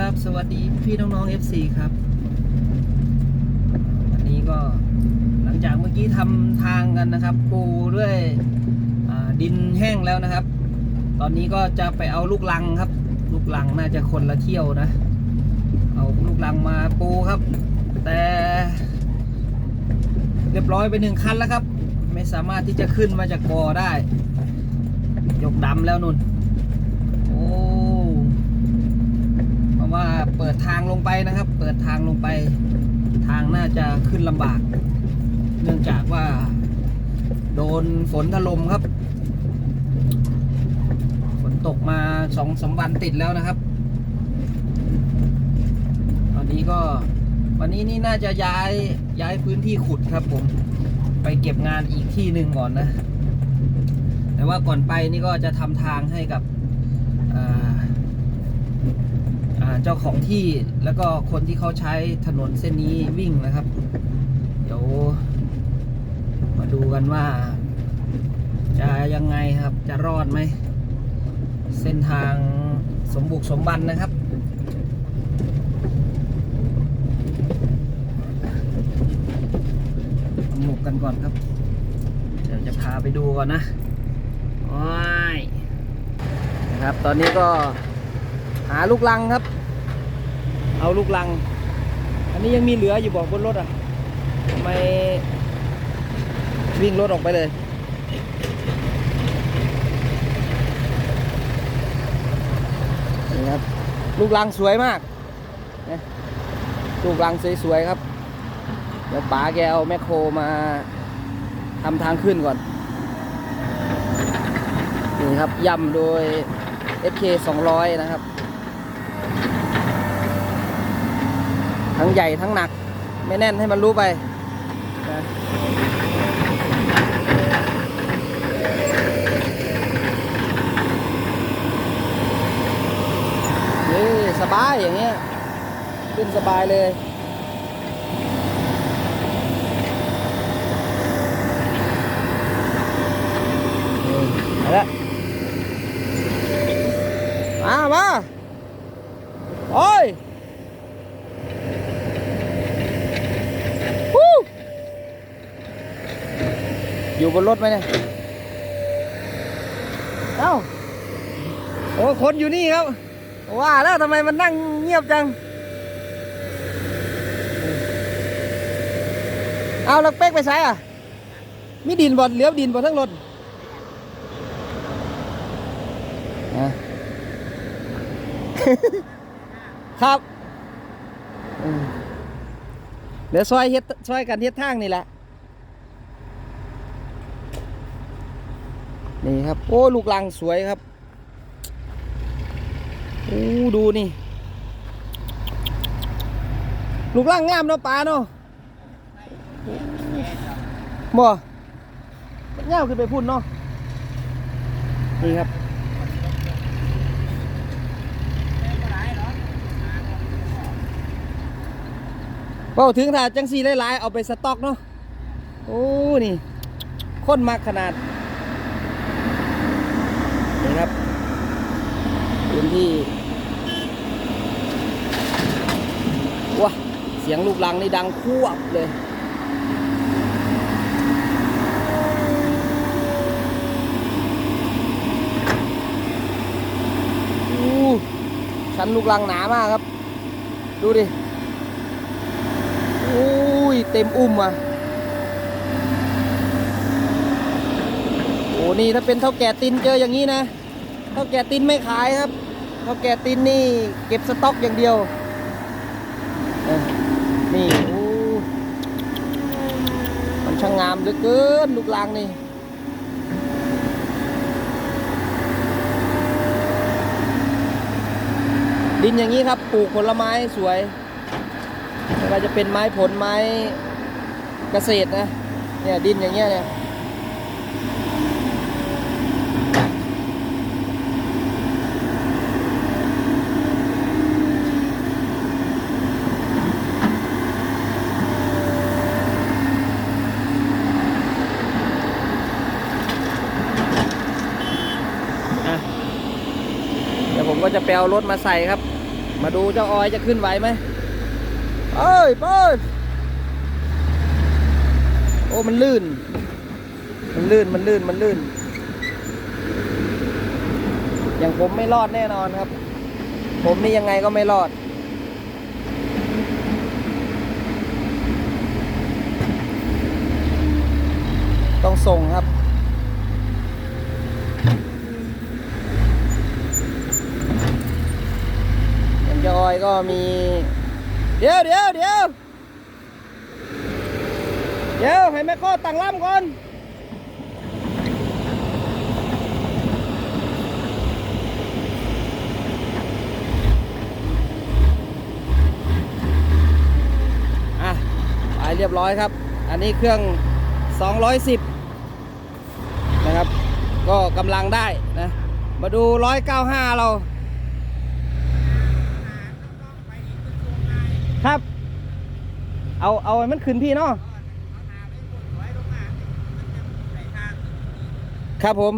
ครับ สวัสดีพี่น้องๆ FC ครับ วันนี้ก็หลังจากเมื่อกี้ทำทางกันนะครับปูด้วยดินแห้งแล้วนะครับ ตอนนี้ก็จะไปเอาลูกลังครับ ลูกลังน่าจะคนละเที่ยวนะ เอาลูกลังมาปูครับ แต่เรียบร้อยไปหนึ่งคันแล้วครับ ไม่สามารถที่จะขึ้นมาจากบ่อได้ ยกดำแล้วนุ่นโอ้ ว่าเปิดทางลงไปนะครับ เปิดทางลงไป ทางน่าจะขึ้นลำบาก เนื่องจากว่า โดนฝนถล่มครับ ฝนตกมาสองสามวันติดแล้วนะครับ ตอนนี้ก็วันนี้นี่น่าจะย้ายย้ายพื้นที่ขุดครับผม ไปเก็บงานอีกที่หนึ่งก่อนนะ แต่ว่าก่อนไปนี่ก็จะทำทางให้กับ เจ้าของที่แล้วก็คนที่เขาใช้ถนนเส้นนี้วิ่งนะครับ เดี๋ยว มาดูกันว่า จะยังไงครับ จะรอดไหม เส้นทางสมบุกสมบันนะครับหมกกันก่อนครับ เดี๋ยวจะพาไปดูก่อนนะ โอ้ยนะครับ ตอนนี้ก็ หาลูกลังครับ เอาลูกลัง อันนี้ยังมีเหลืออยู่บอกบนรถอะทำไมวิ่งรถออกไปเลย นี่ครับ ลูกลังสวยมากลูกลังสวยๆครับ เดี๋ยวป๋าแกเอาแมคโครมาทำทางขึ้นก่อน นี่ครับย่ำโดย SK 200 นะครับ ทั้งใหญ่ทั้งหนัก ไม่แน่นให้มันรู้ไปนะนี่สบายอย่างเงี้ยขึ้นสบายเลยเอาละมามาโอ้ยฮู้ อยู่บนรถไหมเนี่ย เอ้า โอ้คนอยู่นี่ครับ ว่าแล้วทำไมมันนั่งเงียบจัง เอาลักเป๊กไปใช้อะ มีดินบอดเหลือบดินบอดทั้งรถนะครับอืมเดี๋ยวซอยเฮ็ดซอยกันเฮ็ดทางนี่แหละ นี่ครับ โอ้ ลูกลังสวยครับโอ้ดูนี่ ลูกลังงามเนาะปลาเนาะบ่มันเงาขึ้นไปพุ่นเนาะนี่ครับเว่าถึงถ้าจังสีหลายๆ เอาไปสต็อกเนาะ โอ้ นี่ข้นมากขนาด นี่ครับพื้นที่ว้าเสียงลูกลังนี่ดังควบเลยอู้ชั้นลูกลังหนามากครับ ดูดิ อุ้ย เต็มอุ้มอะ โอ้ นี่ถ้าเป็นเท่าแก่ตินเจออย่างนี้นะ เท่าแก่ตินไม่ขายครับ เท่าแก่ตินนี่เก็บสต็อกอย่างเดียว นี่โอ้มันช่างงามเหลือเกินลูกลางนี่ดินอย่างนี้ครับปลูกผลไม้สวยไม่ว่าจะเป็นไม้ผลไม้เกษตรนะเนี่ยดินอย่างเงี้ยเนี่ย อะเดี๋ยวผมก็ จะไปเอารถมาใส่ครับ มาดูเจ้าออยจะขึ้นไหวไหมเอ้ยเปิดโอ้มันลื่น มันลื่นมันลื่นมันลื่น อย่างผมไม่รอดแน่นอนครับ ผมนี่ยังไงก็ไม่รอดต้องส่งครับ ยังจอยก็มี เดี๋ยวเดี๋ยวเดี๋ยวเดี๋ยวให้แม่ข้อตั้งล่ำก่อนอะไปเรียบร้อยครับ อันนี้เครื่อง 210 นะครับ ก็กำลังได้นะ มาดู 195 เรา ครับ เอาเอามันขึ้นพี่เนาะครับผม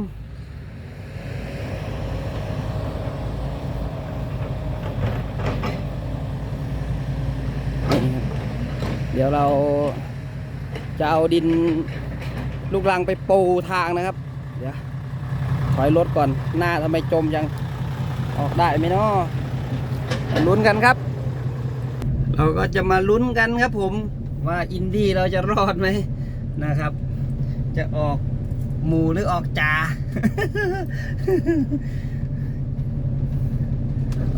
เดี๋ยวเราจะเอาดินลูกรังไปปูทางนะครับ เดี๋ยวถอยรถก่อนหน้าทำไมจมยังออกได้ไหมเนาะมาลุ้นกันครับ เราก็จะมาลุ้นกันครับผมว่าอินดี้เราจะรอดไหมนะครับ จะออกหมูหรือออกจา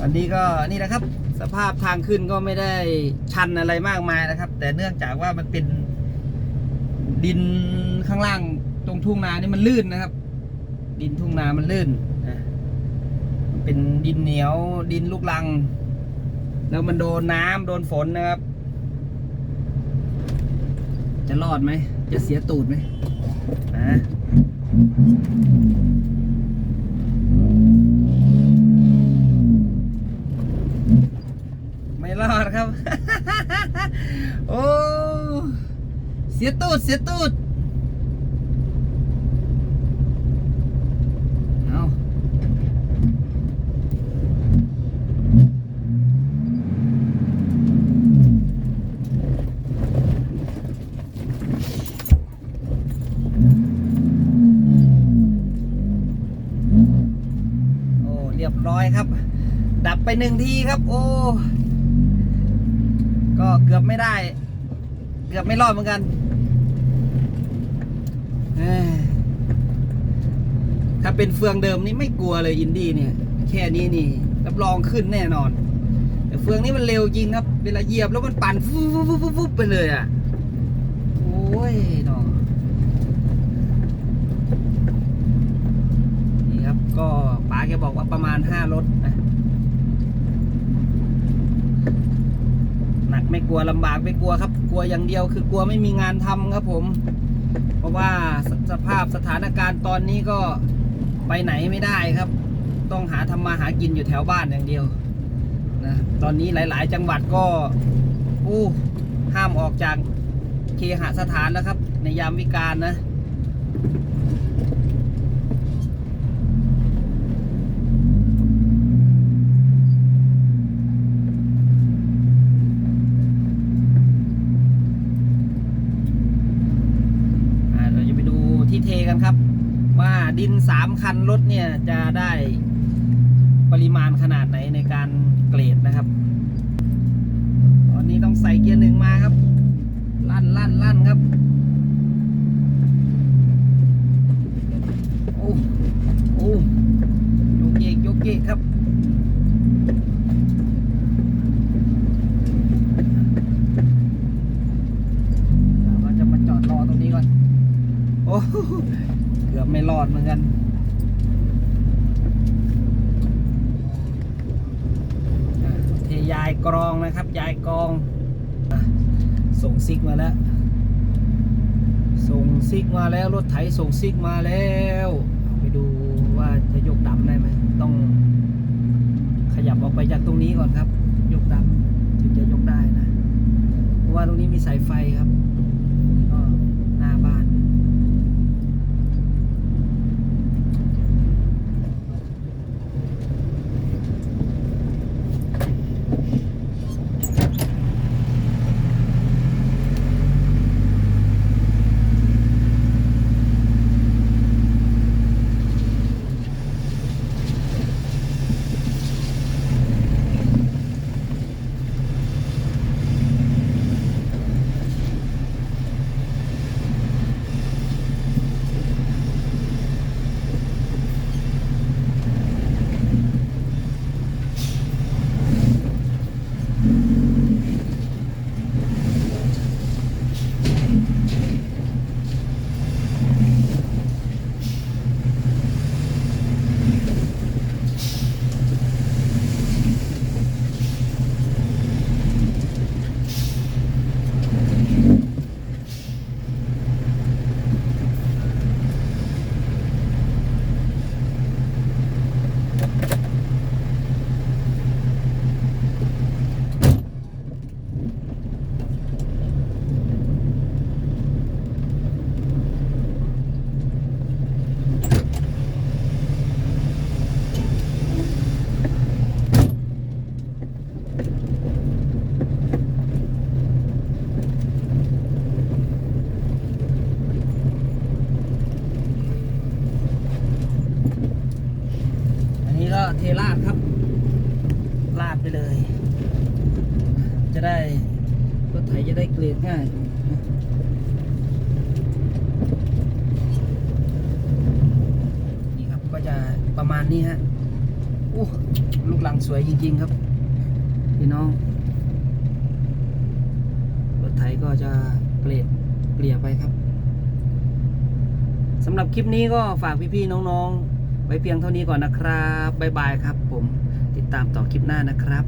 อันนี้ก็นี่นะครับ สภาพทางขึ้นก็ไม่ได้ชันอะไรมากมายนะครับ แต่เนื่องจากว่ามันเป็นดินข้างล่างตรงทุ่งนานี่มันลื่นนะครับ ดินทุ่งนามันลื่นนะมันเป็นดินเหนียวดินลูกลัง แล้วมันโดนน้ำโดนฝนนะครับ จะรอดไหม จะเสียตูดไหมนะไม่รอดครับ โอ้ เสียตูด เสียตูด เอาโอ้ เรียบร้ อยครับ ดับไปหนึ่งทีครับ โอ้ก็เกือบไม่ได้ เกือบไม่รอดเหมือนกันถ้าเป็นเฟืองเดิมนี่ไม่กลัวเลยอินดี้เนี่ย แค่นี้นี่รับรองขึ้นแน่นอน แต่เฟืองนี้มันเร็วจริงครับ เวลาเหยียบแล้วมันปั่นฟุบฟุบฟุบฟุบฟุบไปเลยอะ โอ้ยเนาะนี่ครับ ก็ป๋าแกบอกว่าประมาณห้ารถนะหนักไม่กลัวลำบากไม่กลัวครับ กลัวอย่างเดียวคือกลัวไม่มีงานทำครับผม เพราะว่าสสภาพสถานการณ์ตอนนี้ก็ไปไหนไม่ได้ครับ ต้องหาทำมาหากินอยู่แถวบ้านอย่างเดียวนะตอนนี้หลาย ๆ จังหวัดก็อู้ห้ามออกจากเคหสถานแล้วครับ ในยามวิกาลนะ อ่าเราจะไปดูที่เทกันครับ ว่าดินสามคันรถเนี่ยจะได้ปริมาณขนาดไหนในการเกรดนะครับ ตอนนี้ต้องใส่เกียร์หนึ่งมาครับ ลั่นลั่นลั่นครับโอ้โอ้ยกเยกยกเยกครับเราจะมาจอดรอตรงนี้ก่อน โอ้โหเกือบไม่รอดเหมือนกันอะเท ยายกรองนะครับ ยายกรองส่งซิกมาแล้ว ส่งซิกมาแล้วรถไถส่งซิกมาแล้วไปดูว่าจะยกดำได้ไหมต้องขยับออกไปจากตรงนี้ก่อนครับ ยกดำถึงจะยกได้นะ เพราะว่าตรงนี้มีสายไฟครับ มาณนี้ฮะอู้ลูกหลังสวยจริง ๆ ครับพี่น้อง รถไถก็จะเกรดเกลี่ยไปครับสำหรับคลิปนี้ก็ฝากพี่ๆน้องๆ ไว้เพียงเท่านี้ก่อนนะครับ บ๊ายบายครับผม ติดตามต่อคลิปหน้านะครับ